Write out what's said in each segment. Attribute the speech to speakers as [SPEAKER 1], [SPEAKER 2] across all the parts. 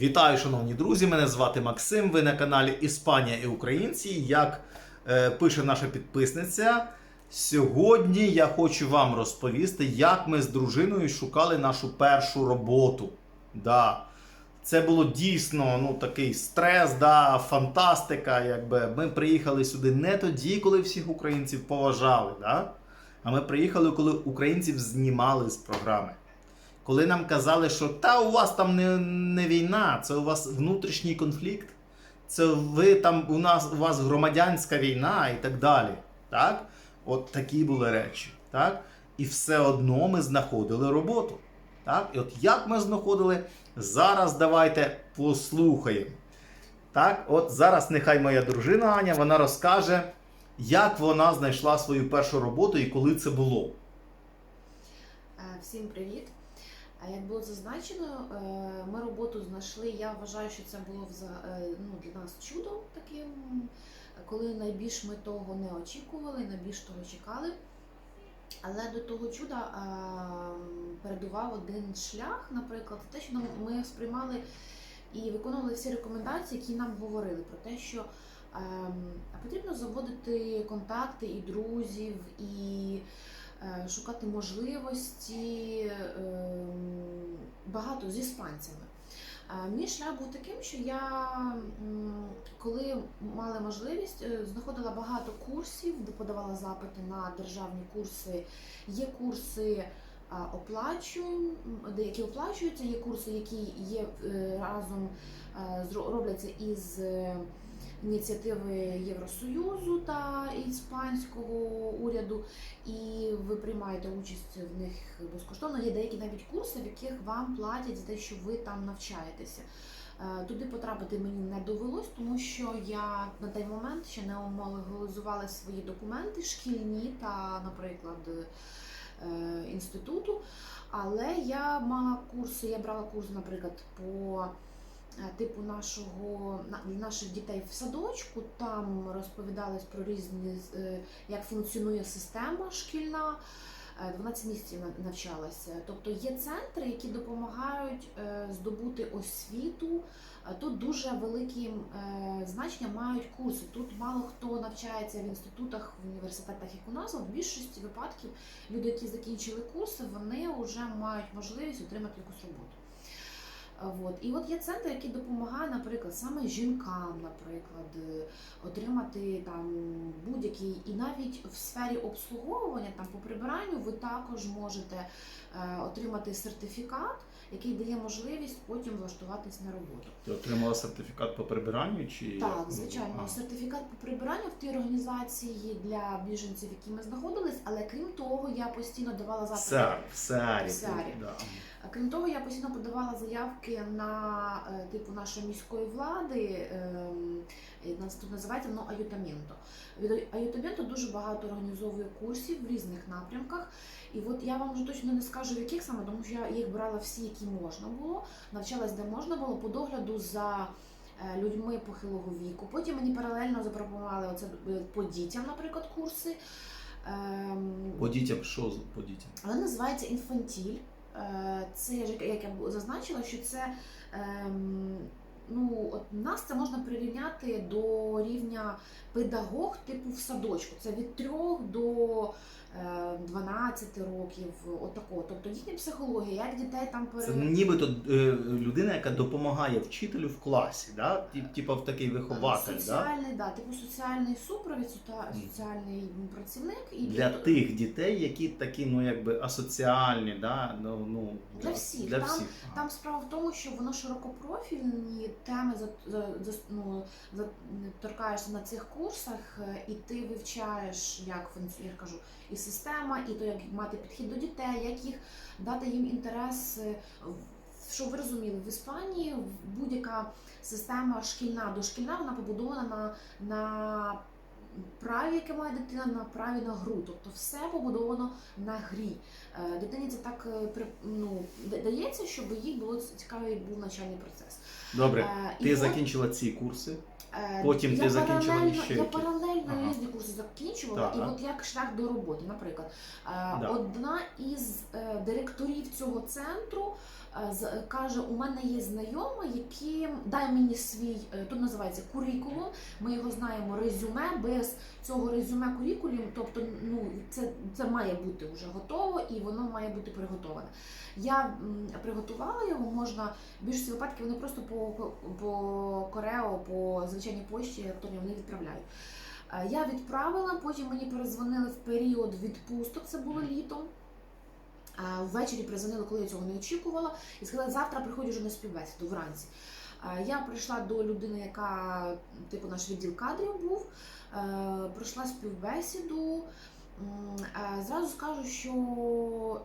[SPEAKER 1] Вітаю, шановні друзі! Мене звати Максим. Ви на каналі Іспанія і Українці. Як е, пише наша підписниця, сьогодні я хочу вам розповісти, як ми з дружиною шукали нашу першу роботу. Да. Це було дійсно ну, такий стрес, да, фантастика. Якби. Ми приїхали сюди не тоді, коли всіх українців поважали. Да? А ми приїхали, коли українців знімали з програми. Коли нам казали, що та у вас там не, не війна, це у вас внутрішній конфлікт, це ви там у нас у вас громадянська війна і так далі. Так? От такі були речі. Так? І все одно ми знаходили роботу. Так? І от як ми знаходили, зараз давайте послухаємо. Так, от зараз нехай моя дружина Аня вона розкаже, як вона знайшла свою першу роботу і коли це було.
[SPEAKER 2] Е, Всім привіт! Як було зазначено, е, ми роботу знайшли. Я вважаю, що це було е, ну, для нас чудом таким, коли найбільш ми того не очікували, найбільш того чекали. Але до того чуда передував один шлях, наприклад, те, що ми сприймали і виконували всі рекомендації, які нам говорили про те, що ем, потрібно заводити контакти і друзів, і шукати можливості ем, багато з іспанцями. Е, Мій шлях був таким, що я, коли мала можливість, е, знаходила багато курсів, подавала запити на державні курси. Є курси оплачуємо, деякі оплачуються, є курси, які є е, разом е, робляться із е, ініціативи Євросоюзу та іспанського уряду, і ви приймаєте участь в них безкоштовно. Є деякі навіть курси, в яких вам платять за те, що ви там навчаєтеся. Е, Туди потрапити мені не довелось, тому що я на той момент ще не омолегалізувала свої документи шкільні та, наприклад, е, інституту. Але я мала курси, я брала курс, наприклад, по типу нашого на- наших дітей в садочку. Там розповідались про різні е, як функціонує система шкільна. Е, 12 місяців навчалася. Тобто є центри, які допомагають е, здобути освіту. Е, Тут дуже великі е, значення мають курси. Тут мало хто навчається в інститутах, в університетах, як у нас. В більшості випадків люди, які закінчили курси, вони вже мають можливість отримати якусь роботу. От. І от є центр, який допомагає, наприклад, саме жінкам, наприклад, е, отримати там будь-який, і навіть в сфері обслуговування, там по прибиранню, ви також можете е, отримати сертифікат, який дає можливість потім влаштуватись на роботу.
[SPEAKER 1] Ти отримала сертифікат по прибиранню чи
[SPEAKER 2] Так,
[SPEAKER 1] ну,
[SPEAKER 2] звичайно,
[SPEAKER 1] а.
[SPEAKER 2] сертифікат по прибиранню в тій організації для біженців, які ми знаходились, але крім того, я постійно давала запити.
[SPEAKER 1] Сеар, в Сеарі.
[SPEAKER 2] В Сеарі.
[SPEAKER 1] Да.
[SPEAKER 2] Крім того, я постійно подавала заявки на е, типу нашої міської влади. ем, Нас тут називається ну, аютаменто. Від аютаменто дуже багато організовує курсів в різних напрямках. І от я вам вже точно не скажу, в яких саме, тому що я їх брала всі, які можна було, навчалась де можна було по догляду за. е, Людьми похилого віку. Потім мені паралельно запропонували оце е, по дітям, наприклад, курси. Ем,
[SPEAKER 1] По дітям, що по дітям?
[SPEAKER 2] вона називається інфантіль. Е, Це як я зазначила, що це ем, ну, от нас це можна прирівняти до рівня педагог типу в садочку. Це від 3 до 12 років. Отако. Тобто їхня психологія, як дітей там
[SPEAKER 1] Це
[SPEAKER 2] пере...
[SPEAKER 1] нібито е, людина, яка допомагає вчителю в класі, да? Тип- типа в такий вихователь.
[SPEAKER 2] Соціальний, да? типу соціальний супровід, соціальний працівник і
[SPEAKER 1] Для тих дітей, які такі, ну якби асоціальні, да? ну, ну,
[SPEAKER 2] Для всіх.
[SPEAKER 1] Для
[SPEAKER 2] Там-
[SPEAKER 1] всіх.
[SPEAKER 2] Там справа в тому, що воно широкопрофільні теми за, за, за, ну, за, торкаєшся на цих курсах, е, і ти вивчаєш, як я кажу, і система, і то, як мати підхід до дітей, як їх дати їм інтерес. е, Щоб ви розуміли, в Іспанії будь-яка система шкільна дошкільна, вона побудована на, на праві, яке має дитина, на праві на гру. Тобто все побудовано на грі. Е, Дитині це так е, ну, дається, щоб їй було цікавий був навчальний процес.
[SPEAKER 1] Добре,
[SPEAKER 2] і
[SPEAKER 1] ти
[SPEAKER 2] от,
[SPEAKER 1] закінчила ці курси.
[SPEAKER 2] Е,
[SPEAKER 1] потім
[SPEAKER 2] я
[SPEAKER 1] ти закінчила ще
[SPEAKER 2] Я
[SPEAKER 1] які?
[SPEAKER 2] паралельно
[SPEAKER 1] Ага.
[SPEAKER 2] різні курси закінчувала,
[SPEAKER 1] Так.
[SPEAKER 2] і от як шлях до роботи, наприклад, е,
[SPEAKER 1] Да.
[SPEAKER 2] одна із е, директорів цього центру каже: у мене є знайома, які дай мені свій тут називається курікулум. Ми його знаємо резюме. Без цього резюме курікулум, тобто ну це, це має бути вже готово і воно має бути приготоване. Я приготувала його, можна в більшості випадків вони просто по, по Корео, по звичайній пошті, я вони відправляють. Е, Я відправила, потім мені перезвонили в період відпусток, це було літом. Е, Ввечері перезвонили, коли я цього не очікувала, і сказали, завтра приходжу вже на співбесіду вранці. Е, Я прийшла до людини, яка типу наш відділ кадрів був, пройшла співбесіду. Е, Зразу скажу, що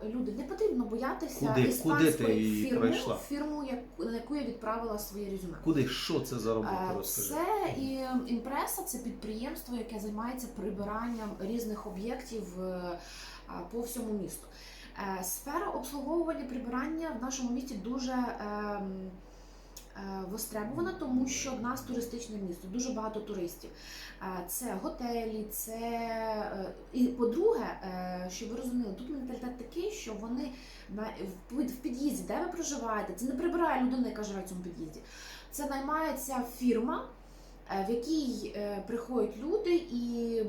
[SPEAKER 2] люди не потрібно боятися
[SPEAKER 1] Куди-
[SPEAKER 2] іспанської
[SPEAKER 1] куди ти
[SPEAKER 2] фірми,
[SPEAKER 1] пройшла?
[SPEAKER 2] фірму, на яку я відправила своє резюме.
[SPEAKER 1] Куди що це за робота?
[SPEAKER 2] Е,
[SPEAKER 1] Розкажи.
[SPEAKER 2] Це і імпреса, це підприємство, яке займається прибиранням різних об'єктів е, по всьому місту. Сфера обслуговування прибирання в нашому місті дуже ем, востребована, тому що в нас туристичне місто, дуже багато туристів. Е, Це готелі, це е, і по-друге, е, щоб ви розуміли, тут менталітет такий, що вони на в під'їзді, де ви проживаєте, це не прибирає людина, яка живе в цьому під'їзді. Це наймається фірма, е, в якій е, приходять люди, і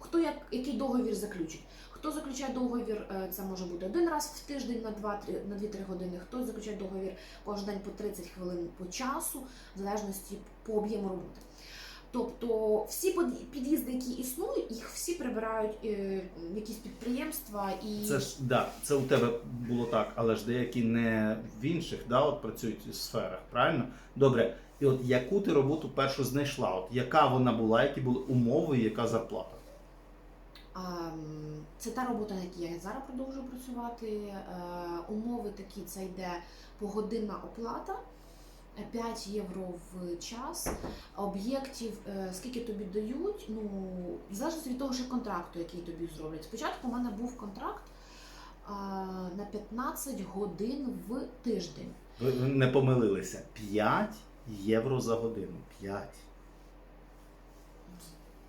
[SPEAKER 2] хто як який договір заключить. Хто заключає договір, е, це може бути один раз в тиждень на 2 на 2-3 години. Хтось заключає договір кожен день по 30 хвилин по часу, в залежності по об'єму роботи. Тобто всі під'їзди, які існують, їх всі прибирають е, якісь підприємства і
[SPEAKER 1] Це ж да, це у тебе було так, але ж деякі не в інших, да, от працюють у сферах, правильно? Добре, і от яку ти роботу першу знайшла? От яка вона була, які були умови, і яка зарплата?
[SPEAKER 2] А, м, Це та робота, на якій я зараз продовжую працювати. Е, Умови такі: це йде погодинна оплата. е, 5 євро в час, об'єктів, е, скільки тобі дають, ну, в залежності від того, що контракту, який тобі зроблять. Спочатку у мене був контракт на 15 годин в тиждень.
[SPEAKER 1] Ви не помилилися. 5 євро за годину. 5.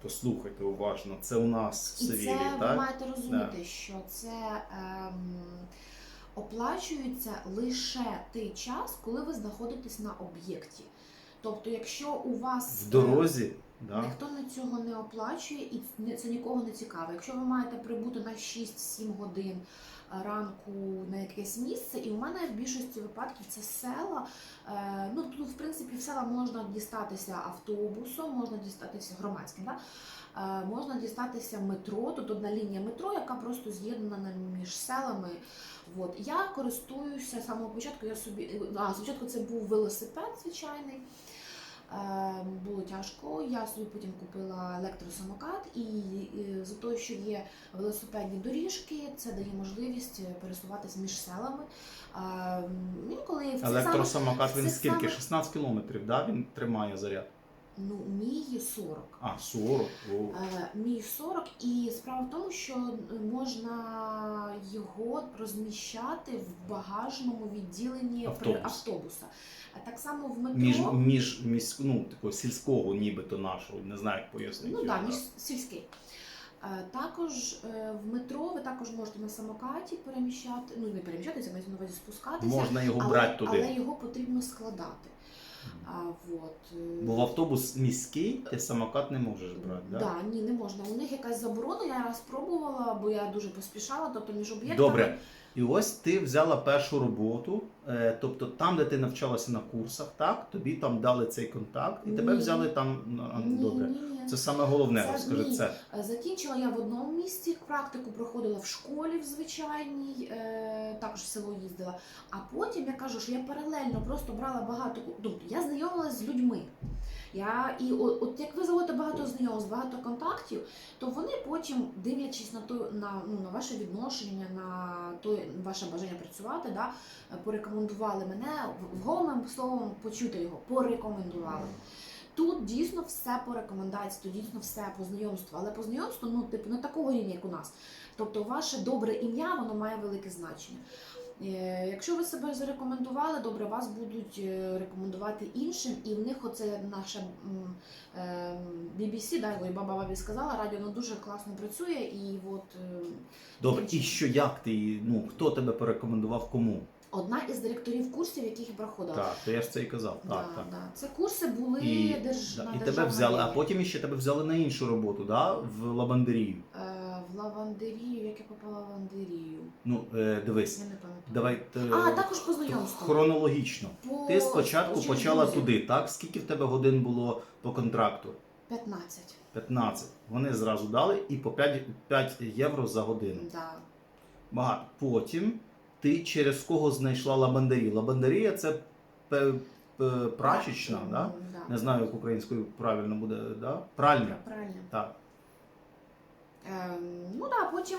[SPEAKER 1] Послухайте уважно, це у нас в
[SPEAKER 2] І
[SPEAKER 1] це,
[SPEAKER 2] це ви маєте розуміти, що це ем, оплачується лише той час, коли ви знаходитесь на об'єкті. Тобто, якщо у вас
[SPEAKER 1] В
[SPEAKER 2] е,
[SPEAKER 1] дорозі, да?
[SPEAKER 2] ніхто на цього не оплачує, і це нікого не цікаво. Якщо ви маєте прибути на 6-7 годин е, ранку на якесь місце, і у мене в більшості випадків це села. Е, ну тут, в принципі, в села можна дістатися автобусом, можна дістатися громадським. Да? Е, можна дістатися метро, тут одна лінія метро, яка просто з'єднана між селами. От. Я користуюся з самого початку, я собі. А, спочатку це був велосипед звичайний. Е, було тяжко. Я собі потім купила електросамокат, і, за те, що є велосипедні доріжки, це дає можливість пересуватися між селами. Е, інколи
[SPEAKER 1] Електросамокат він скільки? 16 кілометрів, да? Він тримає заряд.
[SPEAKER 2] Ну, мій 40.
[SPEAKER 1] А, 40. О.
[SPEAKER 2] Е, Мій 40, і справа в тому, що можна його розміщати в багажному відділенні
[SPEAKER 1] Автобус.
[SPEAKER 2] автобуса. А так само в метро.
[SPEAKER 1] Між, між міськ, ну, такого сільського, нібито нашого, не знаю, як пояснити.
[SPEAKER 2] Ну так,
[SPEAKER 1] да.
[SPEAKER 2] між сільський. Е, Також е, в метро ви також можете на самокаті переміщати, ну не переміщатися, мається на увазі спускатися,
[SPEAKER 1] Можна його
[SPEAKER 2] але,
[SPEAKER 1] брати туди.
[SPEAKER 2] але його потрібно складати. А, вот. е,
[SPEAKER 1] Бо в автобус міський, ти самокат не можеш брати, да?
[SPEAKER 2] Да, ні, не можна. У них якась заборона, я раз пробувала, бо я дуже поспішала, тобто між об'єктами.
[SPEAKER 1] Добре. І ось ти взяла першу роботу, е, тобто там, де ти навчалася на курсах, так, тобі там дали цей контакт, і тебе
[SPEAKER 2] Ні.
[SPEAKER 1] взяли там. ну,
[SPEAKER 2] Ні,
[SPEAKER 1] Добре.
[SPEAKER 2] ні, ні.
[SPEAKER 1] Це саме головне,
[SPEAKER 2] Це
[SPEAKER 1] розкажи це.
[SPEAKER 2] Е, Закінчила я в одному місці, практику проходила в школі в звичайній, е, також в село їздила. А потім я кажу, що я паралельно просто брала багато тобто я знайомилася з людьми. Я і от, от як ви заводите багато знайомств, багато контактів, то вони потім, дивлячись на то на, ну, на ваше відношення, на то ваше бажання працювати, да, порекомендували мене вгомим словом почути його, порекомендували. Тут дійсно все по рекомендації, тут дійсно все по знайомству, але по знайомству, ну, типу, не такого рівня, як у нас. Тобто, ваше добре ім'я воно має велике значення. Е, Якщо ви себе зарекомендували, добре, вас будуть е, рекомендувати іншим, і в них оце наше м, е, BBC, да, і баба бабі сказала, радіо воно дуже класно працює, і от
[SPEAKER 1] Добре, і що як ти, ну, хто тебе порекомендував кому?
[SPEAKER 2] Одна із директорів курсів, яких я проходила.
[SPEAKER 1] Так, то я ж це і казав.
[SPEAKER 2] Да,
[SPEAKER 1] Так, так.
[SPEAKER 2] Да. Це курси були
[SPEAKER 1] І,
[SPEAKER 2] держ...
[SPEAKER 1] да,
[SPEAKER 2] на
[SPEAKER 1] і тебе взяли, а потім ще тебе взяли на іншу роботу, да? в лабандерію.
[SPEAKER 2] Е, в лавандерію, як я попала в лавандерію.
[SPEAKER 1] Ну, е, дивись,
[SPEAKER 2] Я не пам'ятаю.
[SPEAKER 1] давай е,
[SPEAKER 2] А, також по знайомству.
[SPEAKER 1] хронологічно.
[SPEAKER 2] По...
[SPEAKER 1] Ти спочатку
[SPEAKER 2] через
[SPEAKER 1] почала
[SPEAKER 2] друзів.
[SPEAKER 1] туди, так? Скільки в тебе годин було по контракту?
[SPEAKER 2] 15.
[SPEAKER 1] 15. Вони зразу дали і по 5, 5 євро за годину.
[SPEAKER 2] Да.
[SPEAKER 1] Багато. Потім ти через кого знайшла лабандарію? Лабандарія це пе- пе- прачечна, да?
[SPEAKER 2] да.
[SPEAKER 1] Не знаю, як українською правильно буде, да? Пральня.
[SPEAKER 2] Правильно.
[SPEAKER 1] Так.
[SPEAKER 2] Ем, ну так, потім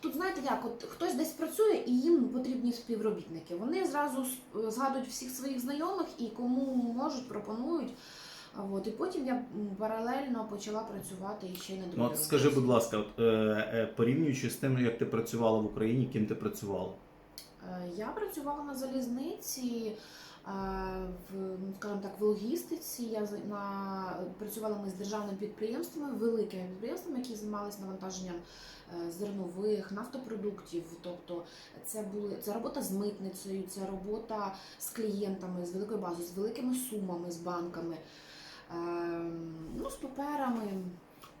[SPEAKER 2] тут знаєте як, от хтось десь працює і їм потрібні співробітники. Вони зразу с- згадують всіх своїх знайомих і кому можуть, пропонують. А От, і потім я м, паралельно почала працювати і ще й на другій
[SPEAKER 1] Ну, от скажи,
[SPEAKER 2] роботі.
[SPEAKER 1] будь ласка, от, е, е, порівнюючи з тим, як ти працювала в Україні, ким ти працювала?
[SPEAKER 2] Е, Я працювала на залізниці, е, в, ну, скажімо так, в логістиці. Я на, працювала ми з державними підприємствами, великими підприємствами, які займалися навантаженням е, зернових, нафтопродуктів. Тобто це були це робота з митницею, це робота з клієнтами, з великою базою, з великими сумами, з банками, е, ну, з паперами.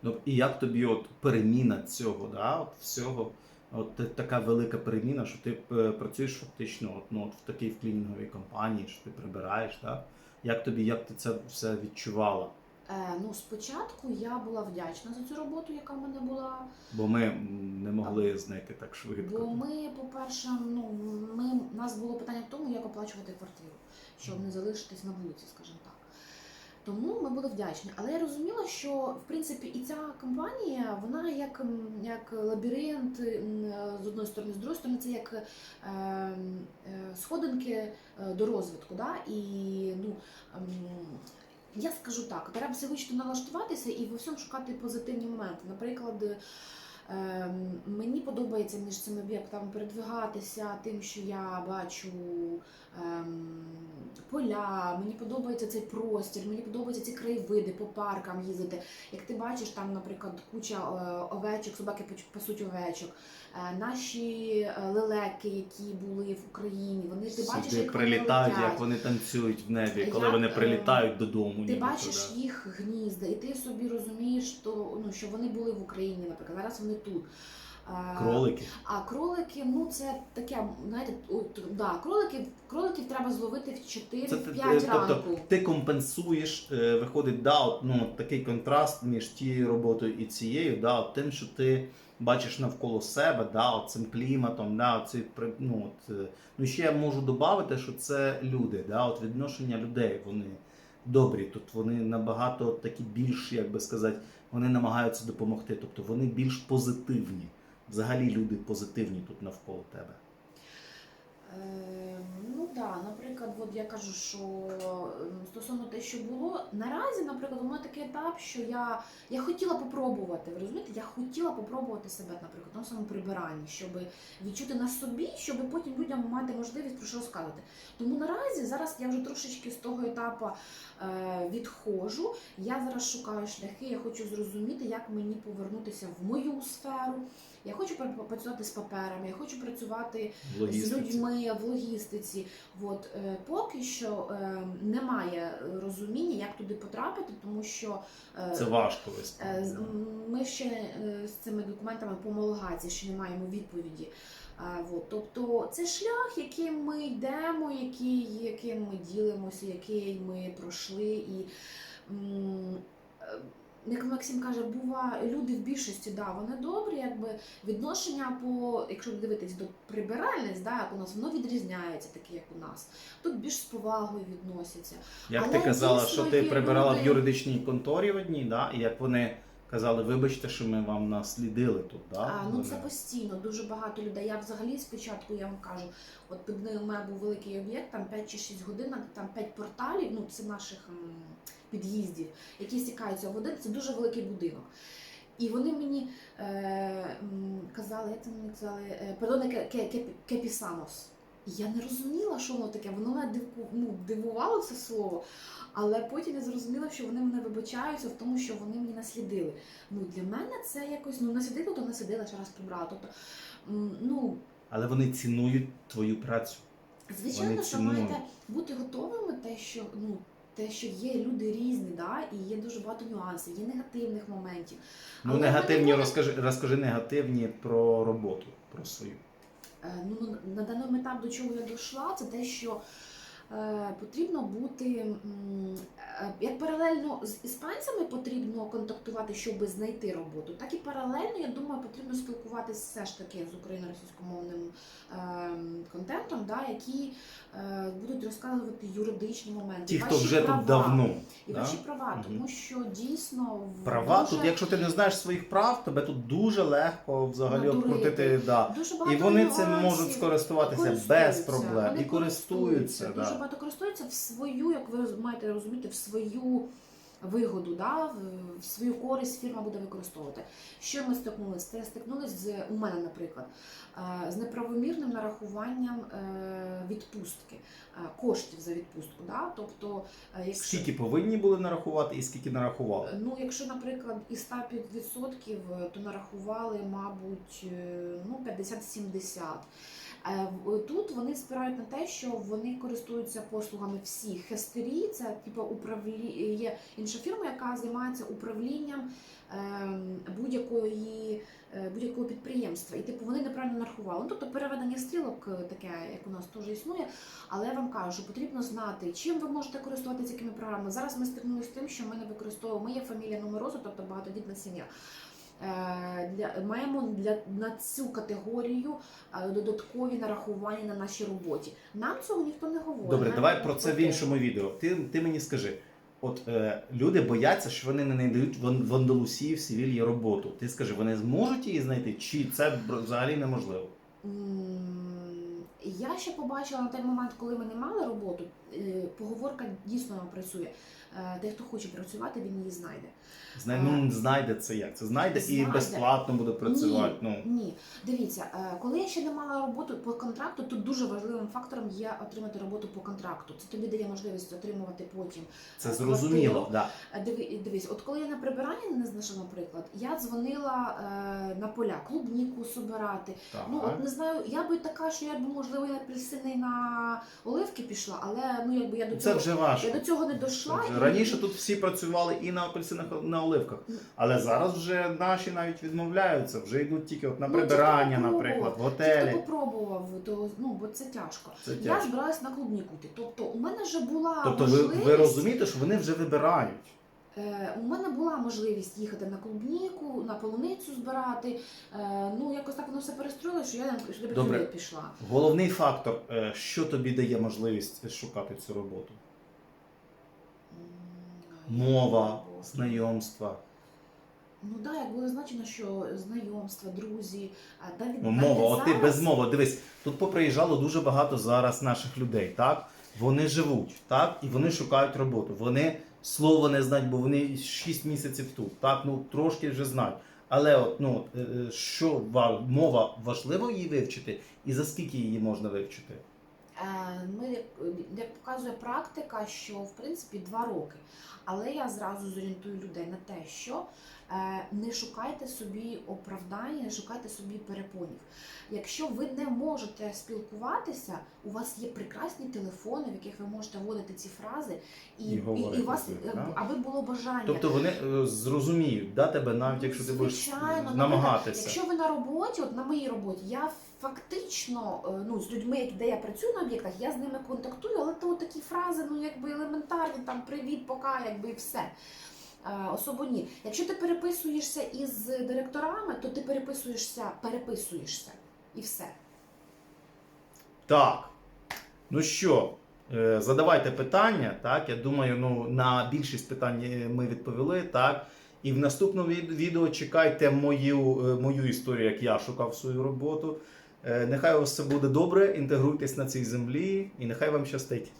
[SPEAKER 1] Ну, і як тобі от переміна цього, да, от всього, от така велика переміна, що ти е, працюєш фактично от, ну, от в такій в клінінговій компанії, що ти прибираєш, да? як тобі, як ти це все відчувала?
[SPEAKER 2] Е, ну, спочатку я була вдячна за цю роботу, яка в мене була.
[SPEAKER 1] Бо ми не могли знайти так швидко.
[SPEAKER 2] Бо ми, по-перше, ну ми у нас було питання в тому, як оплачувати квартиру, щоб не залишитись на вулиці, скажімо так. Тому ми були вдячні. Але я розуміла, що в принципі і ця компанія, вона як, як лабіринт з одної сторони, з другої сторони, це як е, е, сходинки е, до розвитку. Да? І ну, ем, я скажу так, треба все вичити налаштуватися і во всьому шукати позитивні моменти. Наприклад, Мені подобається між цими об'єктами передвигатися тим, що я бачу ем, поля, мені подобається цей простір, мені подобаються ці краєвиди по паркам їздити. Як ти бачиш, там, наприклад, куча е, овечок, собаки пасуть овечок, Е, наші е, лелеки, які були в Україні, вони ти бачиш, як
[SPEAKER 1] прилітають,
[SPEAKER 2] летять.
[SPEAKER 1] як вони танцюють в небі, коли
[SPEAKER 2] Як,
[SPEAKER 1] вони прилітають додому.
[SPEAKER 2] Ти бачиш
[SPEAKER 1] да.
[SPEAKER 2] їх гнізда, і ти собі розумієш, що, ну, що вони були в Україні, наприклад, зараз вони тут. Е,
[SPEAKER 1] кролики.
[SPEAKER 2] А кролики, ну це таке, знаєте, от, да, кролики, кроликів треба зловити в
[SPEAKER 1] Це
[SPEAKER 2] 4-5
[SPEAKER 1] ти- е, тобто
[SPEAKER 2] ранку.
[SPEAKER 1] ти компенсуєш, е, виходить, да, от, ну, такий контраст між тією роботою і цією, да, от тим, що ти бачиш навколо себе, да, от цим кліматом, да, от ці, ну, от, е, ну, ще я можу додати, що це люди, да, от відношення людей, вони добрі, тут вони набагато такі більш, як би сказати, вони намагаються допомогти, тобто вони більш позитивні. Взагалі люди позитивні тут навколо тебе.
[SPEAKER 2] Да, наприклад, от я кажу, що ем, стосовно те, що було, наразі, наприклад, у мене такий етап, що я, я хотіла попробувати. Ви розумієте, я хотіла попробувати себе, наприклад, на самому прибиранні, щоб відчути на собі, щоб потім людям мати можливість про що розказувати. Тому наразі зараз я вже трошечки з того етапу е, відходжу. Я зараз шукаю шляхи, я хочу зрозуміти, як мені повернутися в мою сферу. Я хочу пра- працювати з паперами, я хочу працювати з людьми в логістиці. От е, поки що е, немає розуміння, як туди потрапити, тому що е,
[SPEAKER 1] Це важко
[SPEAKER 2] е, м, ми ще е, з цими документами по homologaції ще не маємо відповіді. От, тобто це шлях, яким ми йдемо, який, яким ми ділимося, який ми пройшли. І як Максим каже, бува люди в більшості, да, вони добрі, якби відношення по, якщо дивитись до прибиральниць, да, як у нас воно відрізняється, таке як у нас. Тут більш з повагою відносяться.
[SPEAKER 1] Як
[SPEAKER 2] Але
[SPEAKER 1] ти казала,
[SPEAKER 2] дійсно
[SPEAKER 1] що ти
[SPEAKER 2] є
[SPEAKER 1] прибирала в юридичній конторі одній, да? і як вони казали, вибачте, що ми вам наслідили тут. Да?
[SPEAKER 2] А, ну це постійно, дуже багато людей. Я взагалі спочатку я вам кажу, от під у мене був великий об'єкт, там 5 чи 6 годин, там 5 порталів, ну це наших під'їздів, які стікаються в один. Це дуже великий будинок. І вони мені е, казали, як це мені казали, е, ке, кепісамос. Я не розуміла, що воно таке. Воно мене ну, дивувало це слово. Але потім я зрозуміла, що вони мене вибачаються в тому, що вони мені наслідили. Ну для мене це якось ну наслідила, то наслідила, ще раз прибрала. Тобто, ну
[SPEAKER 1] Але вони цінують твою працю.
[SPEAKER 2] Звичайно,
[SPEAKER 1] Вони
[SPEAKER 2] що
[SPEAKER 1] цінують.
[SPEAKER 2] маєте бути готовими, те, що ну. Те, що є люди різні, да, і є дуже багато нюансів, є негативних моментів.
[SPEAKER 1] Ну,
[SPEAKER 2] Але
[SPEAKER 1] негативні,
[SPEAKER 2] вони-
[SPEAKER 1] розкажи, розкажи негативні про роботу, про свою.
[SPEAKER 2] Е, Ну, на даному етап до чого я дійшла, це те, що потрібно бути е, як паралельно з іспанцями потрібно контактувати, щоб знайти роботу, так і паралельно, я думаю, потрібно спілкуватися все ж таки з україно-російськомовним е, контентом, да, які е, будуть розказувати юридичні моменти.
[SPEAKER 1] Ті, хто
[SPEAKER 2] ваші
[SPEAKER 1] вже
[SPEAKER 2] права,
[SPEAKER 1] тут давно.
[SPEAKER 2] І
[SPEAKER 1] да?
[SPEAKER 2] ваші права, тому що дійсно
[SPEAKER 1] Права
[SPEAKER 2] дуже,
[SPEAKER 1] тут, якщо ти не знаєш своїх прав, тебе тут дуже легко взагалі обкрутити. Да.
[SPEAKER 2] дуже
[SPEAKER 1] І вони цим можуть скористуватися без проблем.
[SPEAKER 2] Вони
[SPEAKER 1] І користуються.
[SPEAKER 2] Дуже
[SPEAKER 1] Да.
[SPEAKER 2] Багато користуються в свою, як ви маєте розуміти, в свою вигоду, да? в, свою користь фірма буде використовувати. Що ми стикнулися? Це стикнулися з у мене, наприклад, е, з неправомірним нарахуванням е, відпустки, е, коштів за відпустку. Да? Тобто, якщо
[SPEAKER 1] Скільки повинні були нарахувати і скільки нарахували?
[SPEAKER 2] Ну, якщо, наприклад, із 105%, то нарахували, мабуть, ну, 50-70. Е, в- Тут вони спирають на те, що вони користуються послугами всіх. Хестері це типу управлі... є інша фірма, яка займається управлінням ем, будь-якої е, будь-якого підприємства. І типу вони неправильно нарахували. Ну, тобто переведення стрілок е, таке, як у нас теж існує. Але я вам кажу, що потрібно знати, чим ви можете користуватися якими програмами. Зараз ми стикнулися з тим, що ми не використовуємо. Ми є фамілія номерозу, тобто багатодітна сім'я. Е, Для, маємо для на цю категорію е, додаткові нарахування на нашій роботі. Нам цього ніхто не говорить.
[SPEAKER 1] Добре,
[SPEAKER 2] Нам
[SPEAKER 1] давай про це в іншому відео. Ти, ти мені скажи. От е, люди бояться, що вони не знайдуть в, Андалусії в Севільї роботу. Ти скажи, вони зможуть її знайти, чи це взагалі неможливо?
[SPEAKER 2] Я ще побачила на той момент, коли ми не мали роботу, е, поговорка дійсно працює. Е, Де хто хоче працювати, він її знайде.
[SPEAKER 1] Знай, ну, знайде це як? Це знайде, і безплатно буде працювати. Ну.
[SPEAKER 2] Ні, дивіться, е, коли я ще не мала роботу по контракту, тут дуже важливим фактором є отримати роботу по контракту. Це тобі дає можливість отримувати потім.
[SPEAKER 1] Це зрозуміло. Да.
[SPEAKER 2] Е, Диви, дивись, от коли я на прибиранні не знайшла, наприклад, я дзвонила е, на поля клубніку собирати.
[SPEAKER 1] Так.
[SPEAKER 2] Ну от не знаю, я би така, що я б можливо на апельсини на оливки пішла, але ну якби я до
[SPEAKER 1] Це
[SPEAKER 2] цього
[SPEAKER 1] вже важко.
[SPEAKER 2] я до цього не
[SPEAKER 1] Це
[SPEAKER 2] дійшла.
[SPEAKER 1] Раніше тут всі працювали і на апельсинах, і на оливках. Але зараз вже наші навіть відмовляються, вже йдуть тільки от на
[SPEAKER 2] Ну,
[SPEAKER 1] прибирання,
[SPEAKER 2] тільки
[SPEAKER 1] наприклад, в
[SPEAKER 2] Ті,
[SPEAKER 1] готелі.
[SPEAKER 2] хто попробував, то ну бо це тяжко.
[SPEAKER 1] Це
[SPEAKER 2] Я
[SPEAKER 1] тяжко.
[SPEAKER 2] збиралась на клубніку йти. Тобто у мене вже була
[SPEAKER 1] Тобто ви,
[SPEAKER 2] можливість.
[SPEAKER 1] ви розумієте, що вони вже вибирають.
[SPEAKER 2] Е, у мене була можливість їхати на клубніку, на полуницю збирати. Е, ну якось так воно все перестроїлося, що я сюди
[SPEAKER 1] Добре.
[SPEAKER 2] пішла.
[SPEAKER 1] Головний фактор, е, що тобі дає можливість шукати цю роботу? Мова, знайомства.
[SPEAKER 2] Ну так, як було зазначено, що знайомства, друзі, а навіть
[SPEAKER 1] Ну, мова, от ти без мови. Дивись, тут поприїжджало дуже багато зараз наших людей, так? Вони живуть, так? І вони шукають роботу. Вони слово не знають, бо вони 6 місяців тут, так? Ну трошки вже знають. Але от, ну, е, е, що мова важливо її вивчити, і за скільки її можна вивчити?
[SPEAKER 2] Е, Ми, як показує практика, що в принципі два роки. Але я зразу зорієнтую людей на те, що е, не шукайте собі оправдання, не шукайте собі перепонів. Якщо ви не можете спілкуватися, у вас є прекрасні телефони, в яких ви можете вводити ці фрази, і,
[SPEAKER 1] І
[SPEAKER 2] і, і вас, е,
[SPEAKER 1] да?
[SPEAKER 2] аби було бажання.
[SPEAKER 1] Тобто вони е, зрозуміють да, тебе, навіть якщо ти будеш намагатися.
[SPEAKER 2] Якщо ви на роботі, от на моїй роботі, я фактично ну, з людьми, які- де я працюю на об'єктах, я з ними контактую, але то такі фрази, ну якби елементарні, там привіт, пока, якби і все. Е, Особо ні. Якщо ти переписуєшся із директорами, то ти переписуєшся, переписуєшся і все.
[SPEAKER 1] Так. Ну що, е, задавайте питання. Так, я думаю, ну, на більшість питань е, ми відповіли. Так. І в наступному відео чекайте мою, мою історію, як я шукав свою роботу. Нехай у вас все буде добре, інтегруйтесь на цій землі і нехай вам щастить.